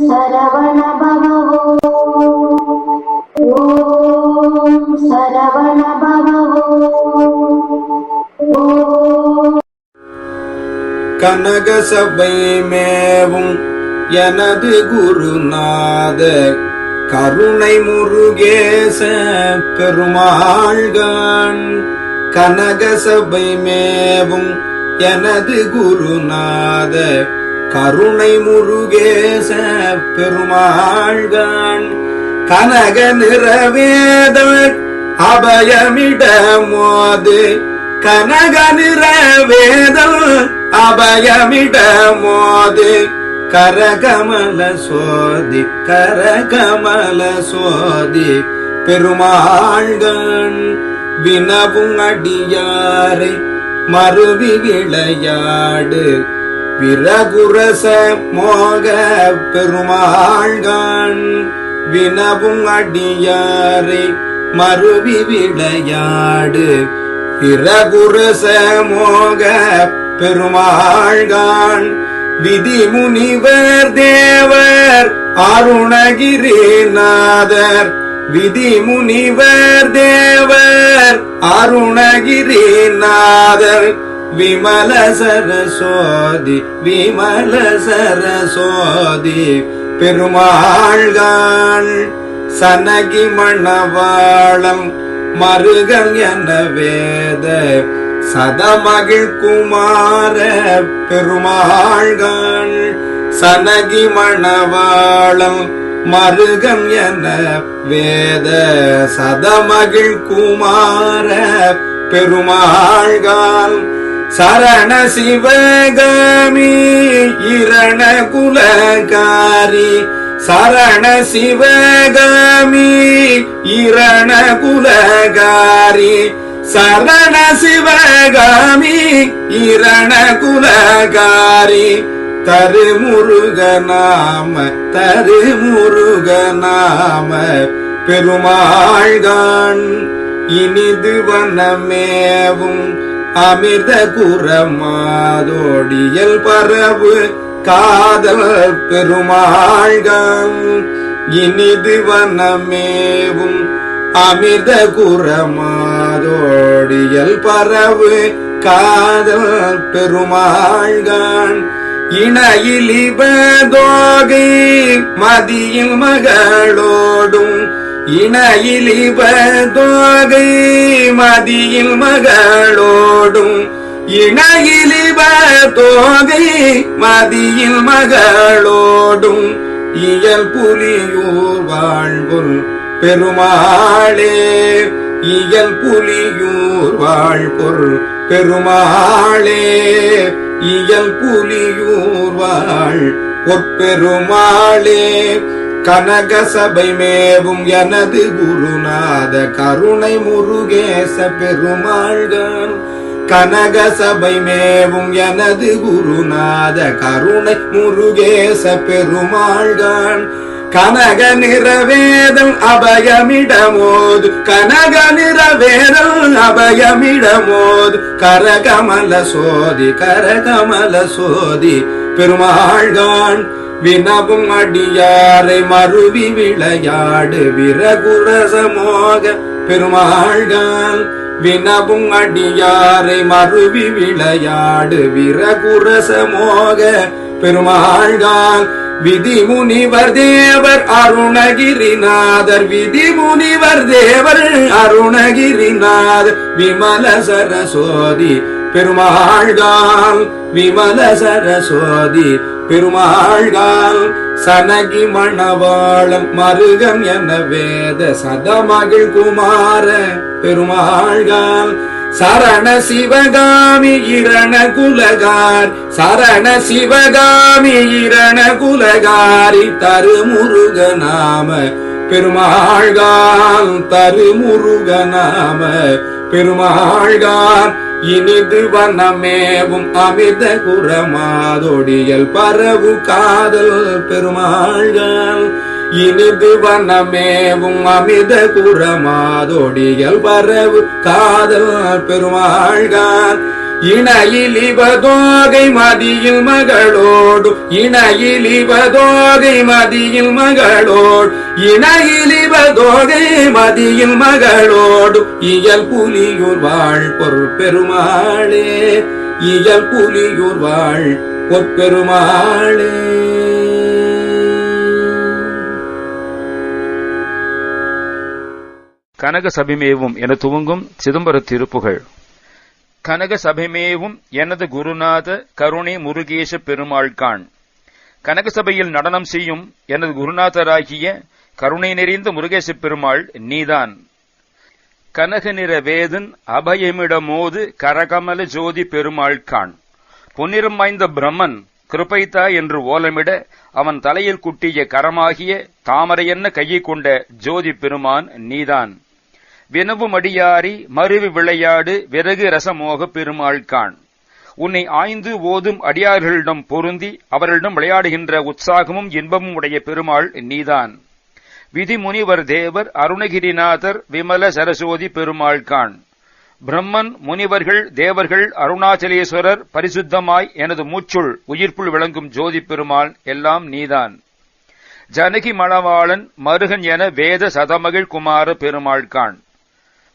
சரவண பவோ ஓம் சரவண பவோ கனக சபை மேவும் எனது குருநாத கருணை முருகேச பெருமாள்கான். கனக சபை மேவும் எனது குருநாத கருணை முருகேச பெருமாள்கான் கனக நிறவேத அபயமிட மோது. கனக நிறவேதம் அபயமிடமோது கரகமல சோதி கரகமல சோதி. பெருமாள்கண் வினவும் அடியாரை மறுவி விளையாடு. பிறகுரச மோக பெருமாள்கான் வினவும் அடியாரை மறுவி விளையாடு. பிறகுரச மோக பெருமாள்கான் விதி முனிவர் தேவர் அருணகிரிநாதர் விதி முனிவர் தேவர் அருணகிரிநாதர் விமல சரஸ்வதி விமல சரஸ்வதி பெருமாள்கள் சனகி மணவாளம் மருகன் என வேத சதமகிழ் குமார பெருமாள்கள் சனகி மணவாளம் மருகம் என வேத சதமகிழ் குமார பெருமாள்கான் சரண சிவகாமி இரண குலகாரி. சரண சிவகாமி இரண குலகாரி. சரண சிவகாமி இரண குலகாரி. தருமுருகநாம தருமுருகநாம பெருமாள்கான் இனிது வனமேவும். அமிர்த குரமாதோடியல் பரவு காதல் பெருமாள்கம். இனிது வனமேவும் அமிர்த குரமாதோடியல் பரவு காதல் பெருமாள்கான். இணையிலிபதோகை மதியில் மகளோடும் இணையிலிபதோகை மதியில் மகளோடும் இணையிலிபதோகை மதியில் மகளோடும் இயல் புலியூர் வாழ்வுள் பெருமாளே இயல் புலியூர் வாழ்பொருள் பெருமாளே இயல் புலியூர் வாழ் பொற்பெருமாளே. கனக சபை மேவும் எனது குருநாத கருணை முருகேச பெருமாள்கான் கனக சபை மேவும் எனது குருநாத கருணை முருகேச பெருமாள்கான் கனக நிறவேதம் அபயமிடமோது கனக நிறவேதம் அபயமிடமோது கரகமல சோதி கரகமல சோதி பெருமாள்கான் வினவும் அடியாரை மறுவி விளையாடு விரகுரசமோக பெருமாள்கான் வினவும் அடியாரை மறுவி விளையாடு விரகுரசமோக பெருமாள்கான் விதி முனிவர் தேவர் அருணகிரிநாதர் விதி முனிவர் தேவர் அருணகிரிநாதர் விமல சரஸ்வதி பெருமாள்கால் விமல சரஸ்வதி பெருமாள்கால் சனகி மணவாளம் மருகம் என வேத சதமகிழ் குமார பெருமாள்கால் சரண சிவகாமி இரண குலகார் சரண சிவகாமி இரண குலகாரி தருமுருக நாம பெருமாள்கால் தருமுருக நாம பெருமாள்கான் இனிது வனமேவும் அமிர்த குரமாதொடியல் பரவு காதல் பெருமாள்கள். இனிது வனமேவும் அமித குரமாதொடியல் பரவு காதல் பெருமாள்கள். இணையில் இவதோகை மதியில் மகளோடு இணையில் இவதோகை மதியில் மகளோடு இணையில் இவதோகை மதியில் மகளோடு. இயல் புலியூர் வாழ் பொற்பெருமாளே இயல் புலியூர் வாழ் பொற்பெருமாளே. கனக சபிமேவும் என துவங்கும் சிதம்பர திருப்புகழ் கனக சபைமேவும் எனது குருநாத கருணை முருகேச பெருமாள்கான். கனக சபையில் நடனம் செய்யும் எனது குருநாதராகிய கருணை நிறைந்த முருகேச பெருமாள் நீதான். கனக நிற வேதன் அபயமிடமோது கரகமல ஜோதி பெருமாள்கான். பொன்னிறம் வாய்ந்த பிரம்மன் கிருபைத்தா என்று ஓலமிட அவன் தலையில் குட்டிய கரமாகிய தாமரையென்ன கையை கொண்ட ஜோதி பெருமான் நீதான். வினவுமடியாரி மருவி விளையாடு விறகு ரசமோக பெருமாள்கான் உன்னை ஆய்ந்து ஓதும் அடியார்களிடம் பொருந்தி அவர்களிடம் விளையாடுகின்ற உற்சாகமும் இன்பமும் உடைய பெருமாள் நீதான். விதிமுனிவர் தேவர் அருணகிரிநாதர் விமல சரஸ்வதி பெருமாள்கான் பிரம்மன் முனிவர்கள் தேவர்கள் அருணாச்சலேஸ்வரர் பரிசுத்தமாய் எனது மூச்சுள் உயிர்ப்புள் விளங்கும் ஜோதி பெருமாள் எல்லாம் நீதான். ஜனகி மணவாளன் மருகன் என வேத சதமகிழ் குமார பெருமாள்கான்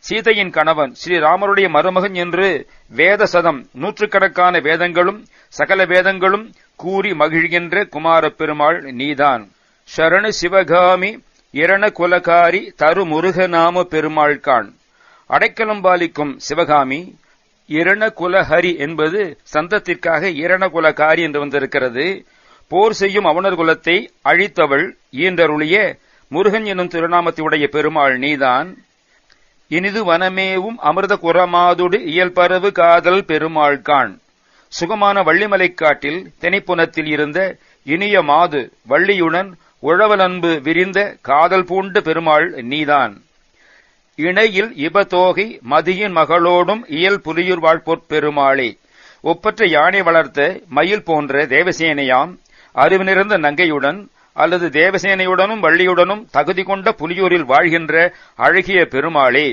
சீதையின் கணவன் ஸ்ரீராமருடைய மருமகன் என்று வேத சதம் நூற்றுக்கணக்கான வேதங்களும் சகல வேதங்களும் கூறி மகிழ்கின்ற குமார பெருமாள் நீதான். ஷரணு சிவகாமி இரண குலகாரி தரு முருகநாம பெருமாள்கான். அடைக்கலம் பாலிக்கும் சிவகாமி இரண குலஹரி என்பது சந்தத்திற்காக இரண குலகாரி என்று வந்திருக்கிறது. போர் செய்யும் அவனர் குலத்தை அழித்தவள் ஈன்றருளிய முருகன் என்னும் திருநாமத்தையுடைய பெருமாள் நீதான். இனிது வனமேவும் அமிர்த குரமாதுடு இயல்பரவு காதல் பெருமாள்கான் சுகமான வள்ளிமலைக்காட்டில் தெனிப்புனத்தில் இருந்த இனிய மாது வள்ளியுடன் உழவலன்பு விரிந்த காதல் பூண்டு பெருமாள் நீதான். இணையில் இபதோகை மதியின் மகளோடும் இயல் புலியூர் வாழ்பொற் பெருமாளே. ஒப்பற்ற யானை வளர்த்த மயில் போன்ற தேவசேனையாம் அறிவு நிறைந்த நங்கையுடன் அல்லது தேவசேனையுடனும் வள்ளியுடனும் தகுதி கொண்ட புலியூரில் வாழ்கின்ற அழகிய பெருமாளே.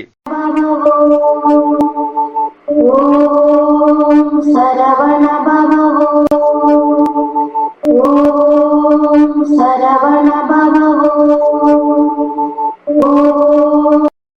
சரவணபவ